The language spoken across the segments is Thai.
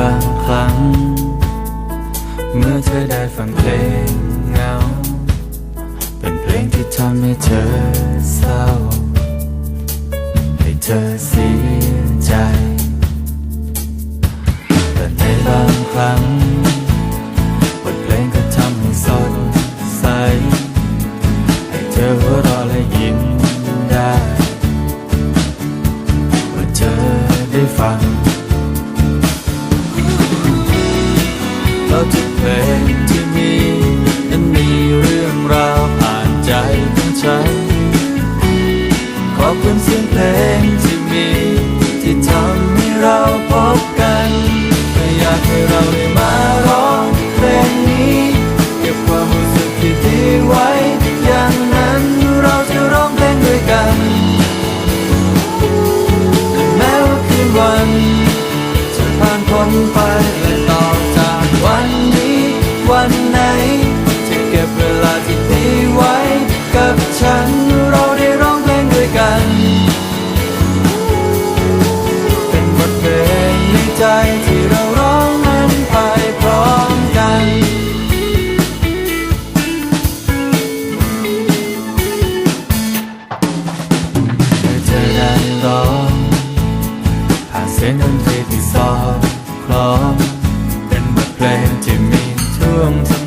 บางครั้ง เมื่อเธอได้ฟังเพลงเงา เป็นเพลงที่ทำให้เธอเศร้า ให้เธอเสียใจ แต่ในบางครั้ง ให้เราได้มาร้องเพลงนี้เก็บความรู้สึกที่ดีไว้ อย่างนั้นเราจะร้องเพลงด้วยกันและแม้ว่าคืนวันจะผ่านพ้นไป ใจร้องผ่านเสียงดนตรีที่สอดคล้องเป็นบทเพลงที่มีท่วงท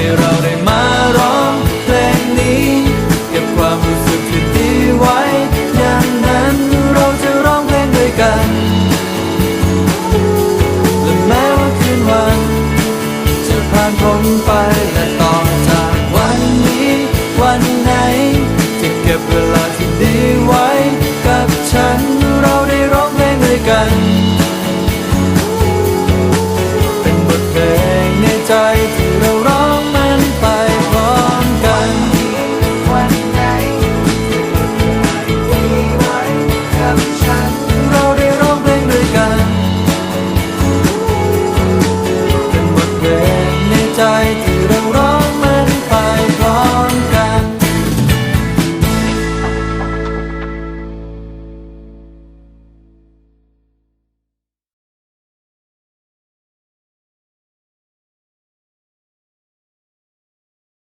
ให้เราได้มาร้องเพลงนี้เก็บความรู้สึกที่ดีไว้ อย่างนั้นเราจะร้องเพลงด้วยกันและแม้ว่าคืนวัน จะผ่านพ้นไปและต่อจากวันนี้ วันไหน จะเก็บเวลาที่ดีไว้ กับฉันเราได้ร้องเพลงด้วยกัน เป็นบทเพลงในใจ